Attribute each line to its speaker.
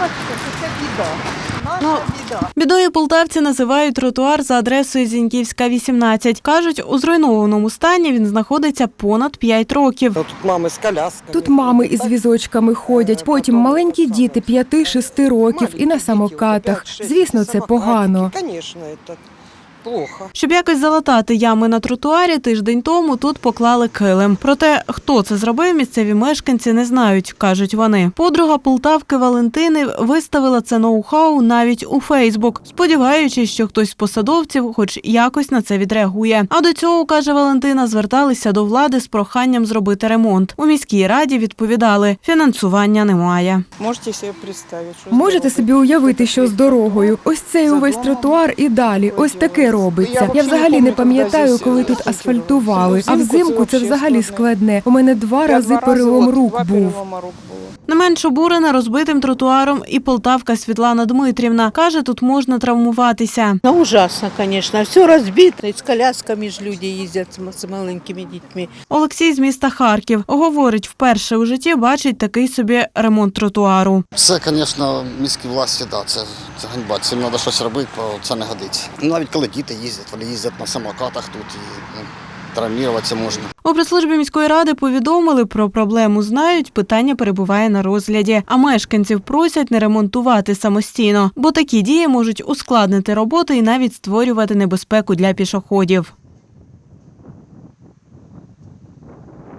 Speaker 1: бачите, що це біда. Наша
Speaker 2: Ну,
Speaker 1: біда.
Speaker 2: Бідою полтавці називають тротуар за адресою Зіньківська, 18. Кажуть, у зруйнованому стані він знаходиться понад 5 років.
Speaker 1: Тут мами з колясками.
Speaker 3: Тут мами із візочками ходять, потім маленькі діти 5-6 років і на самокатах. Звісно, це погано.
Speaker 1: Звісно, це плохо.
Speaker 2: Щоб якось залатати ями на тротуарі, тиждень тому тут поклали килим. Проте, хто це зробив, місцеві мешканці не знають, кажуть вони. Подруга Полтавки Валентини виставила це ноу-хау навіть у Фейсбук, сподіваючись, що хтось з посадовців хоч якось на це відреагує. А до цього, каже Валентина, зверталися до влади з проханням зробити ремонт. У міській раді відповідали, фінансування немає.
Speaker 1: Можете собі представити, що
Speaker 3: Можете собі уявити, що з дорогою. Ось цей увесь тротуар і далі. Ось таке робиться. Я взагалі не пам'ятаю, коли тут асфальтували. А взимку це взагалі складне. У мене два рази перелом рук був.
Speaker 2: Не менш обурена розбитим тротуаром і полтавка Світлана Дмитрівна. Каже, тут можна травмуватися.
Speaker 4: Ну, ужасно, конечно. Все разбито. И с колясками ж люди м- с маленькими детьми.
Speaker 2: Олексій з міста Харків говорить, вперше у житті бачить такий собі ремонт тротуару.
Speaker 5: Це, звісно, міські власті, да, це, це ганьба. Цим треба щось робити, бо це не годиться. Навіть коли діти їздять, вони їздять на самокатах тут і ну, травмуватися можна.
Speaker 2: У прес-службі міської ради повідомили про проблему. Знають, питання перебуває на розгляді. А мешканців просять не ремонтувати самостійно, бо такі дії можуть ускладнити роботу і навіть створювати небезпеку для пішоходів.